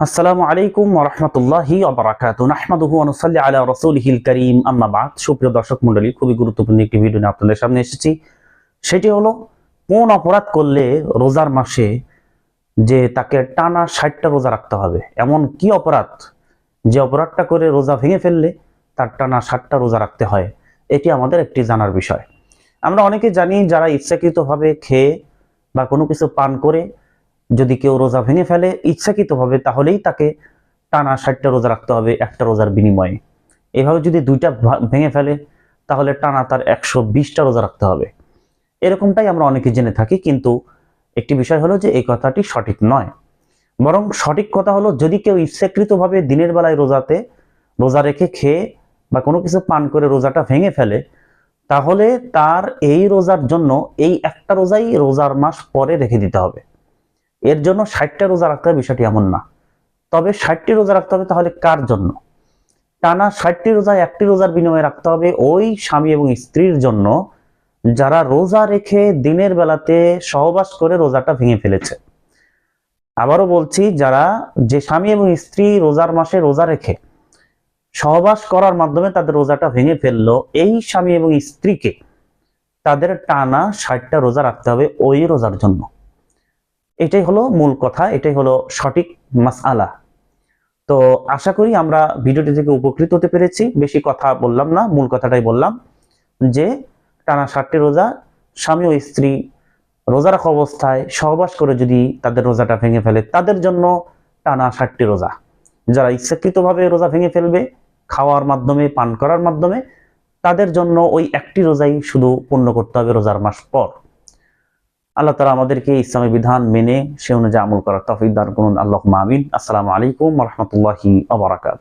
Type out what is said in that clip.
আসসালামু আলাইকুম ওরহমতুল্লাহি অবরাকাত নাহমাদুহু অনুসাল্লি আলা রসুলহিল করিম। আম্মা বাদ। সুপ্রিয় দর্শক মণ্ডলী, খুবই গুরুত্বপূর্ণ একটি ভিডিও নিয়ে আপনাদের সামনে এসেছি। সেটি হলো, কোন অপরাধ করলে রোজার মাসে যে তাকে টানা ষাটটা রোজা রাখতে হবে, এমন কি অপরাধ? যে অপরাধটা করে রোজা ভেঙে ফেললে তার টানা ষাটটা রোজা রাখতে হয়, এটি আমাদের একটি জানার বিষয়। আমরা অনেকে জানি যারা ইচ্ছাকৃতভাবে খেয়ে বা কোনো কিছু পান করে যদি কেউ রোজা ভেঙে ফেলে ইচ্ছাকৃতভাবে, তাহলেই তাকে টানা ষাটটা রোজা রাখতে হবে একটা রোজার বিনিময়ে। এভাবে যদি দুইটা ভেঙে ফেলে, তাহলে টানা তার একশো বিশটা রোজা রাখতে হবে। এরকমটাই আমরা অনেকে জেনে থাকি, কিন্তু একটি বিষয় হলো যে, এই কথাটি সঠিক নয়। বরং সঠিক কথা হলো, যদি কেউ ইচ্ছাকৃতভাবে দিনের বেলায় রোজাতে রোজা রেখে খেয়ে বা কোনো কিছু পান করে রোজাটা ভেঙে ফেলে, তাহলে তার এই রোজার জন্য এই একটা রোজাই রোজার মাস পরে রেখে দিতে হবে। এর জন্য ষাটটা রোজা রাখতে হবে, বিষয়টি এমন না। তবে ষাটটি রোজা রাখতে হবে তাহলে কার জন্য? টানা ষাটটি রোজা একটি রোজার বিনিময়ে রাখতে হবে ওই স্বামী এবং স্ত্রীর জন্য যারা রোজা রেখে দিনের বেলাতে সহবাস করে রোজাটা ভেঙে ফেলেছে। আবারও বলছি, যারা যে স্বামী এবং স্ত্রী রোজার মাসে রোজা রেখে সহবাস করার মাধ্যমে তাদের রোজাটা ভেঙে ফেলল, এই স্বামী এবং স্ত্রীকে তাদের টানা ষাটটা রোজা রাখতে হবে ওই রোজার জন্য। এটাই হলো মূল কথা, এটাই হলো সঠিক মাসআলা। তো আশা করি আমরা ভিডিওটি থেকে উপকৃত হতে পেরেছি। বেশি কথা বললাম না, মূল কথাটাই বললাম যে, টানা ষাটটি রোজা, স্বামী ও স্ত্রী রোজা রাখা অবস্থায় সহবাস করে যদি তাদের রোজাটা ভেঙে ফেলে, তাদের জন্য টানা ষাটটি রোজা। যারা ইচ্ছাকৃতভাবে রোজা ভেঙে ফেলবে, খাওয়ার মাধ্যমে, পান করার মাধ্যমে, তাদের জন্য ওই একটি রোজাই শুধু পূর্ণ করতে হবে রোজার মাস পর। আল্লাহ তালা আমাদেরকে ইসলামী বিধান মেনে সে অনুযায়ী আমল করার তফিক দান করুন। আল্লাহ মামিন আসসালামু আলাইকুম রহমতুল্লাহি আবরাকাত